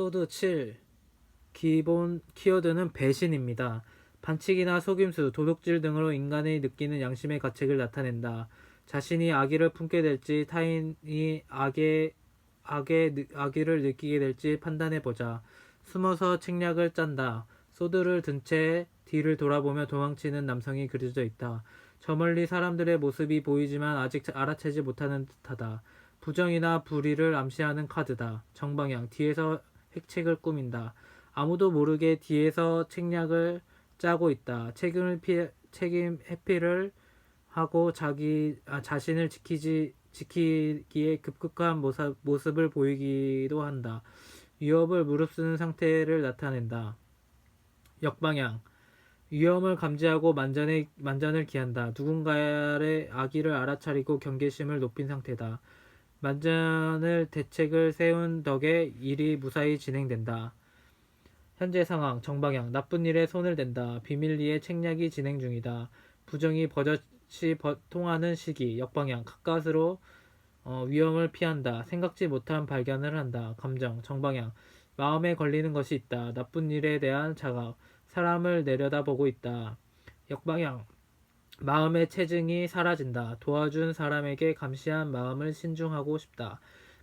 소드 7 기본 키워드는 배신입니다. 반칙이나 속임수, 도둑질 등으로 인간이 느끼는 양심의 가책을 나타낸다. 자신이 악의를 품게 될지 타인이 악의 악의 느- 악의를 느끼게 될지 판단해 보자. 숨어서 책략을 짠다. 소드를 든 채 뒤를 돌아보며 도망치는 남성이 그려져 있다. 저 멀리 사람들의 모습이 보이지만 아직 알아채지 못하는 듯하다. 부정이나 불의를 암시하는 카드다. 정방향 뒤에서 핵책을 꾸민다. 아무도 모르게 뒤에서 책략을 짜고 있다. 책임을 피해, 책임 회피를 하고 자기 아, 자신을 지키지 지키기에 급급한 모습, 모습을 보이기도 한다. 위협을 무릅쓰는 상태를 나타낸다. 역방향 위험을 감지하고 만전에, 만전을 기한다. 누군가의 악의를 알아차리고 경계심을 높인 상태다. 만전을 대책을 세운 덕에 일이 무사히 진행된다. 현재 상황 정방향 나쁜 일에 손을 댄다. 비밀리에 책략이 진행 중이다. 부정이 버젓이 버- 통하는 시기 역방향 가까스로 어, 위험을 피한다. 생각지 못한 발견을 한다. 감정 정방향 마음에 걸리는 것이 있다. 나쁜 일에 대한 자각 사람을 내려다보고 있다. 역방향 마음의 체증이 사라진다. 도와준 사람에게 감시한 마음을 신중하고 싶다.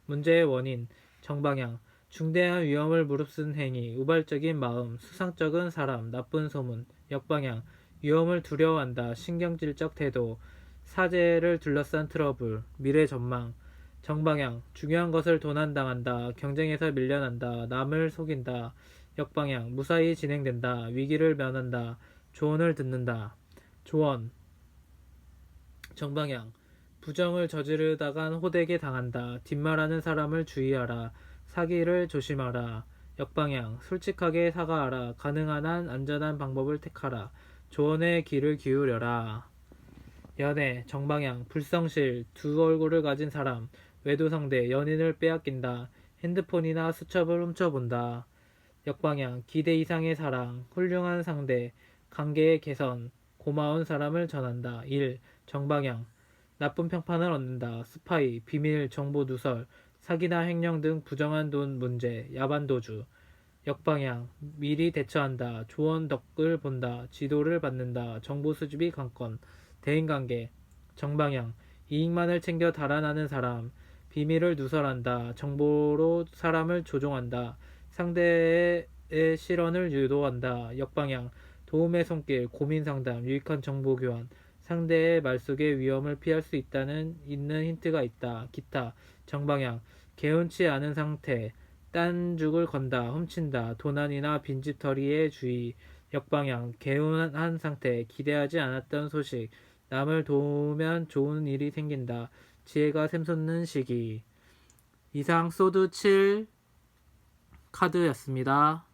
문제의 원인 정방향. 중대한 위험을 무릅쓴 행위, 우발적인 마음, 수상쩍은 사람, 나쁜 소문, 역방향, 위험을 두려워한다, 신경질적 태도, 사제를 둘러싼 트러블, 미래 전망, 정방향, 중요한 것을 도난당한다, 경쟁에서 밀려난다, 남을 속인다, 역방향, 무사히 진행된다, 위기를 면한다, 조언을 듣는다, 조언, 정방향, 부정을 저지르다간 호되게 당한다, 뒷말하는 사람을 주의하라, 사기를 조심하라. 역방향, 솔직하게 사과하라. 가능한 한 안전한 방법을 택하라. 조언의 귀를 기울여라. 연애, 정방향, 불성실, 두 얼굴을 가진 사람, 외도 상대, 연인을 빼앗긴다. 핸드폰이나 수첩을 훔쳐본다. 역방향, 기대 이상의 사랑, 훌륭한 상대, 관계의 개선, 고마운 사람을 전한다. 1. 정방향, 나쁜 평판을 얻는다. 스파이, 비밀, 정보 누설, 사기나 횡령 등 부정한 돈 문제, 야반 도주, 역방향, 미리 대처한다, 조언 덕을 본다, 지도를 받는다, 정보 수집이 관건, 대인관계, 정방향, 이익만을 챙겨 달아나는 사람, 비밀을 누설한다, 정보로 사람을 조종한다, 상대의 실언을 유도한다, 역방향, 도움의 손길, 고민 상담, 유익한 정보 교환, 상대의 말 속에 위험을 피할 수 있다는 있는 힌트가 있다. 기타 정방향 개운치 않은 상태 딴죽을 건다 훔친다 도난이나 빈집털이에 주의 역방향 개운한 상태 기대하지 않았던 소식 남을 도우면 좋은 일이 생긴다 지혜가 샘솟는 시기 이상 소드 7 카드였습니다.